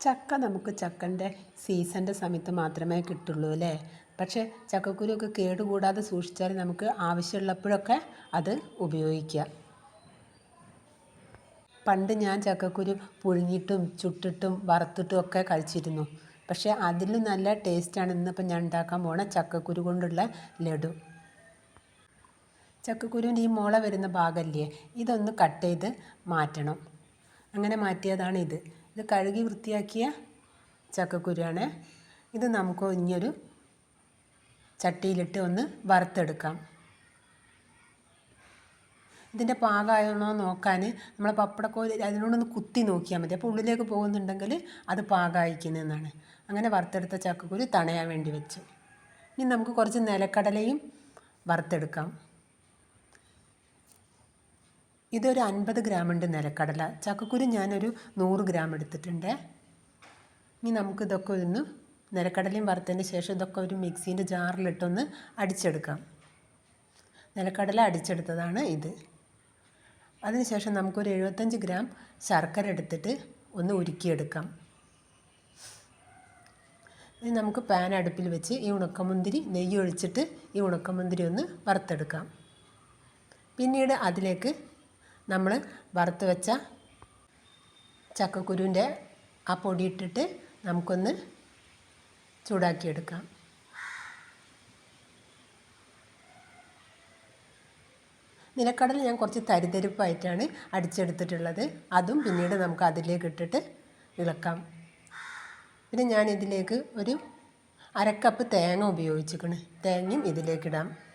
ചക്ക നമുക്ക് ചക്കന്റെ സീസണിന്റെ സമയത്ത് മാത്രമേ കിട്ടുള്ളൂ അല്ലേ? പക്ഷേ ചക്കക്കുരുവൊക്കെ കേടുകൂടാതെ സൂക്ഷിച്ചാൽ നമുക്ക് ആവശ്യമുള്ളപ്പോഴൊക്കെ അത് ഉപയോഗിക്കാം. പണ്ട് ഞാൻ ചക്കക്കുരു പുഴുങ്ങിയിട്ടും ചുട്ടിട്ടും വറുത്തിട്ടും ഒക്കെ കഴിച്ചിരുന്നു. പക്ഷേ അതിലും നല്ല ടേസ്റ്റാണ് ഇന്നിപ്പോൾ ഞാൻ ഉണ്ടാക്കാൻ പോണ ചക്കക്കുരു കൊണ്ടുള്ള ലഡു. ചക്കക്കുരുവിന്റെ ഈ മുള വരുന്ന ഭാഗമല്ലേ ഇതൊന്ന് കട്ട് ചെയ്ത് മാറ്റണം. അങ്ങനെ മാറ്റിയതാണ് ഇത്. ഇത് കഴുകി വൃത്തിയാക്കിയ ചക്കക്കുരുവാണ്. ഇത് നമുക്ക് ഇനിയൊരു ചട്ടിയിലിട്ട് ഒന്ന് വറുത്തെടുക്കാം. ഇതിന്റെ പാകമാണോ നോക്കാൻ നമ്മൾ പപ്പടക്കോൽ അതിനോടൊന്ന് കുത്തി നോക്കിയാൽ മതി. അപ്പോൾ ഉള്ളിലേക്ക് പോകുന്നുണ്ടെങ്കിൽ അത് പാകമായിരിക്കുന്നതെന്നാണ് അങ്ങനെ വറുത്തെടുത്ത ചക്കക്കുരു തണയാൻ വേണ്ടി വെച്ചു. ഇനി നമുക്ക് കുറച്ച് നിലക്കടലയും വറുത്തെടുക്കാം. ഇതൊരു അൻപത് ഗ്രാം ഉണ്ട് നിലക്കടല. ചക്കക്കുരു ഞാനൊരു നൂറ് ഗ്രാം എടുത്തിട്ടുണ്ട്. ഇനി നമുക്ക് ഇതൊക്കെ ഒന്ന് നിലക്കടലയും വറുത്തതിന് ശേഷം ഇതൊക്കെ ഒരു മിക്സീന്റെ ജാറിലിട്ടൊന്ന് അടിച്ചെടുക്കാം. നിലക്കടല അടിച്ചെടുത്തതാണ് ഇത്. അതിനുശേഷം നമുക്കൊരു എഴുപത്തഞ്ച് ഗ്രാം ശർക്കര എടുത്തിട്ട് ഒന്ന് ഉരുക്കിയെടുക്കാം. ഇനി നമുക്ക് പാൻ അടുപ്പിൽ വെച്ച് ഈ ഉണക്കമുന്തിരി നെയ്യ് ഒഴിച്ചിട്ട് ഈ ഉണക്കമുന്തിരി ഒന്ന് വറുത്തെടുക്കാം. പിന്നീട് അതിലേക്ക് നമ്മൾ വറുത്ത് വെച്ച ചക്കക്കുരുവിന്റെ ആ പൊടി ഇട്ടിട്ട് നമുക്കൊന്ന് ചൂടാക്കിയെടുക്കാം. നിലക്കടല ഞാൻ കുറച്ച് തരിതരിപ്പായിട്ടാണ് അടിച്ചെടുത്തിട്ടുള്ളത്. അതും പിന്നീട് നമുക്ക് അതിലേക്ക് ഇട്ടിട്ട് ഇളക്കാം. പിന്നെ ഞാൻ ഇതിലേക്ക് ഒരു അരക്കപ്പ് തേങ്ങ ഉപയോഗിച്ചിരിക്കണ്. തേങ്ങയും ഇതിലേക്കിടാം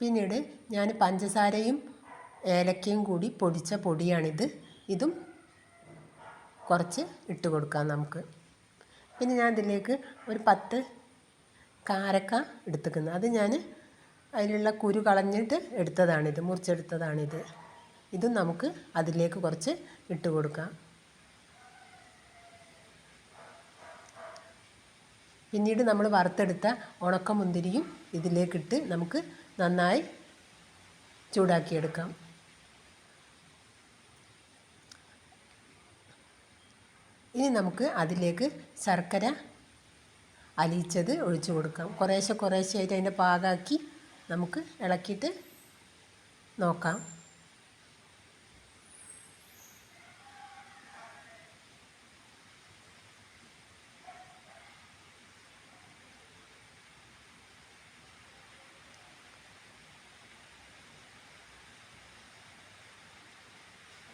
പിന്നീട് ഞാൻ പഞ്ചസാരയും ഏലക്കയും കൂടി പൊടിച്ച പൊടിയാണിത്. ഇതും കുറച്ച് ഇട്ട് കൊടുക്കാം നമുക്ക്. പിന്നെ ഞാൻ ഇതിലേക്ക് ഒരു പത്ത് കാരക്ക എടുത്തുക്കുന്നത് അത് ഞാൻ അതിലുള്ള കുരു കളഞ്ഞിട്ട് എടുത്തതാണിത് മുറിച്ചെടുത്തതാണിത്. ഇതും നമുക്ക് അതിലേക്ക് കുറച്ച് ഇട്ട് കൊടുക്കാം. പിന്നീട് നമ്മൾ വറുത്തെടുത്ത ഉണക്കമുന്തിരിയും ഇതിലേക്കിട്ട് നമുക്ക് നന്നായി ചൂടാക്കിയെടുക്കാം. ഇനി നമുക്ക് അതിലേക്ക് ശർക്കര അലിയിച്ചത് ഒഴിച്ചു കൊടുക്കാം. കുറേശ്ശെ കുറേശ്ശെ ആയിട്ട് അതിന്റെ പാകാക്കി നമുക്ക് ഇളക്കിയിട്ട് നോക്കാം.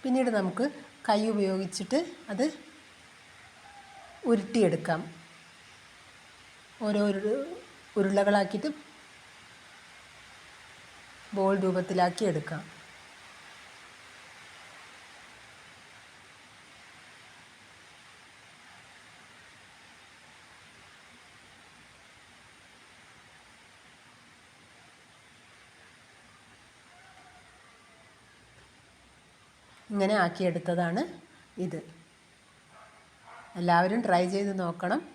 പിന്നീട് നമുക്ക് കൈ ഉപയോഗിച്ചിട്ട് അത് ഉരുട്ടിയെടുക്കാം. ഓരോ ഉരുളകളാക്കിയിട്ട് ബോൾ രൂപത്തിലാക്കി എടുക്കാം. ഇങ്ങനെ ആക്കിയെടുത്തതാണ് ഇത്. എല്ലാവരും ട്രൈ ചെയ്ത് നോക്കണം.